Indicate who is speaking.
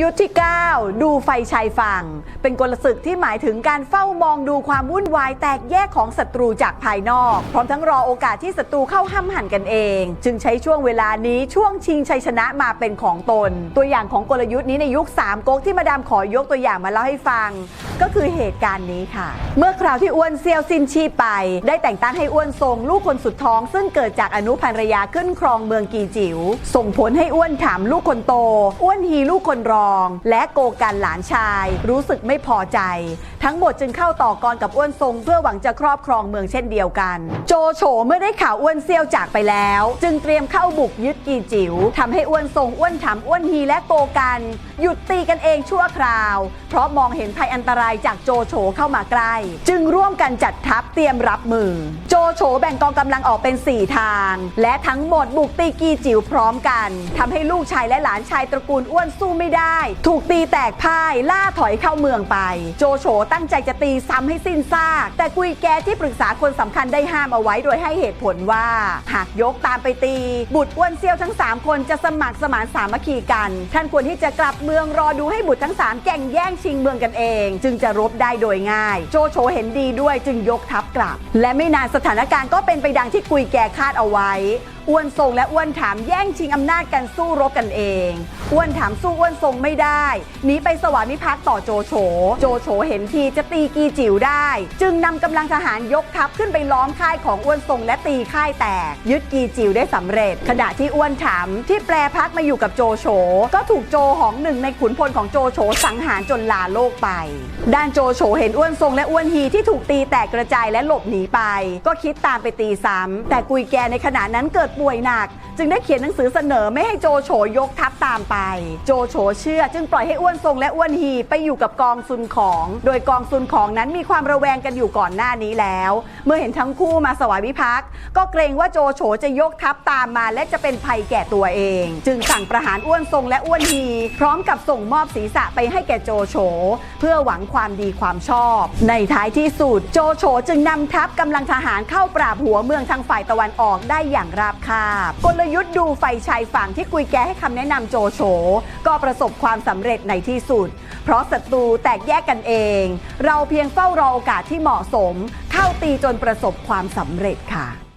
Speaker 1: ยุทธ์ที่ 9 ดูไฟชายฝั่ง เป็นกลศึกที่หมายถึงการเฝ้ามองดูความวุ่นวายแตกแยกของศัตรูจากภายนอก พร้อมทั้งรอโอกาสที่ศัตรูเข้าห้ำหั่นกันเอง จึงใช้ช่วงเวลานี้ช่วงชิงชัยชนะมาเป็นของตน ตัวอย่างของกลยุทธ์นี้ในยุค3ก๊กที่มาดามขอยกตัวอย่างมาเล่าให้ฟัง ก็คือเหตุการณ์นี้ค่ะ เมื่อคราวที่อ้วนเซียวซินชีไป ได้แต่งตั้งให้อ้วนทรงลูกคนสุดท้อง ซึ่งเกิดจากอนุภรรยาขึ้นครองเมืองกีจิ๋วส่งผลให้อ้วนถามลูกคนโต อ้วนฮีลูกคนรองและโกกันหลานชาย รู้สึกไม่พอใจ ทั้งหมดจึงเข้าต่อกรกับอ้วนทรง เพื่อหวังจะครอบครองเมืองเช่นเดียวกัน โจโฉเมื่อได้ข่าวอ้วนเซียวจากไปแล้ว จึงเตรียมเข้าบุกยึดกีจิ๋วทำให้อ้วนทรงอ้วนถามอ้วนฮีและโกกัน หยุดตีกันเองชั่วคราว เพราะมองเห็นภัยอันตรายจากโจโฉเข้ามาใกล้ จึงร่วมกันจัดทัพเตรียมรับมือ โจโฉแบ่งกองกำลังออกเป็น 4 ทาง และทั้งหมดบุกตีกีจิ๋วพร้อมกันทำให้ลูกชายและหลานชายตระกูลอ้วนสู้ไม่ได้ ถูกตีแตกพ่ายล่าถอยเข้าเมืองไป โจโฉตั้งใจจะตีซ้ำให้สิ้นซาก แต่กุยแกที่ปรึกษาคนสำคัญได้ห้ามเอาไว้โดยให้เหตุผลว่า หากยกตามไปตี บุตรอ้วนเซียวทั้ง 3 คนจะสมัครสมานสามัคคีกัน ท่านควรที่จะกลับเมืองรอดูให้บุตรทั้ง 3 แก่งแย่งชิงเมืองกันเอง จึงจะรบได้โดยง่าย โจโฉเห็นดีด้วยจึงยกทัพกลับ และไม่นานสถานการณ์ก็เป็นไปดังที่กุยแกคาดเอาไว้อ้วนทรงและอ้วนถามแย่งชิงอำนาจกันสู้รบกันเอง อ้วนถามสู้อ้วนทรงไม่ได้หนีไปสวามิภักดิ์ต่อโจโฉ โจโฉเห็นทีจะตีกีจิ๋วได้ จึงนำกำลังทหารยกทัพขึ้นไปล้อมค่ายของอ้วนทรงและตีค่ายแตก ยึดกีจิ๋วได้สำเร็จ ขณะที่อ้วนถามที่แปลพักมาอยู่กับโจโฉก็ถูกโจหองหนึ่งในขุนพลของโจโฉสังหารจนลาโลกไป ด้านโจโฉเห็นอ้วนทรงและอ้วนฮีที่ถูกตีแตกกระจายและหลบหนีไป ก็คิดตามไปตีซ้ำแต่กุยแกในขณะนั้นเกิดป่วยหนัก จึงได้เขียนหนังสือเสนอไม่ให้โจโฉยกทัพตามไป โจโฉเชื่อ จึงปล่อยให้อ้วนทรงและอ้วนฮีไปอยู่กับกองซุนของ โดยกองซุนของนั้นมีความระแวงกันอยู่ก่อนหน้านี้แล้ว เมื่อเห็นทั้งคู่มาสวายวิภักดิ์ก็เกรงว่าโจโฉจะยกทัพตามมาและจะเป็นภัยแก่ตัวเอง จึงสั่งประหารอ้วนทรงและอ้วนฮีพร้อมกับส่งมอบศีรษะไปให้แก่โจโฉเพื่อหวังความดีความชอบ ในท้ายที่สุดโจโฉจึงนำทัพกำลังทหารเข้าปราบหัวเมืองทางฝ่ายตะวันออกได้อย่างราบคาบ กลยุทธ์ดูไฟชายฝั่งที่กุยแกให้คำแนะนำโจโฉก็ประสบความสำเร็จในที่สุด เพราะศัตรูแตกแยกกันเอง เราเพียงเฝ้ารอโอกาสที่เหมาะสม เข้าตีจนประสบความสำเร็จค่ะ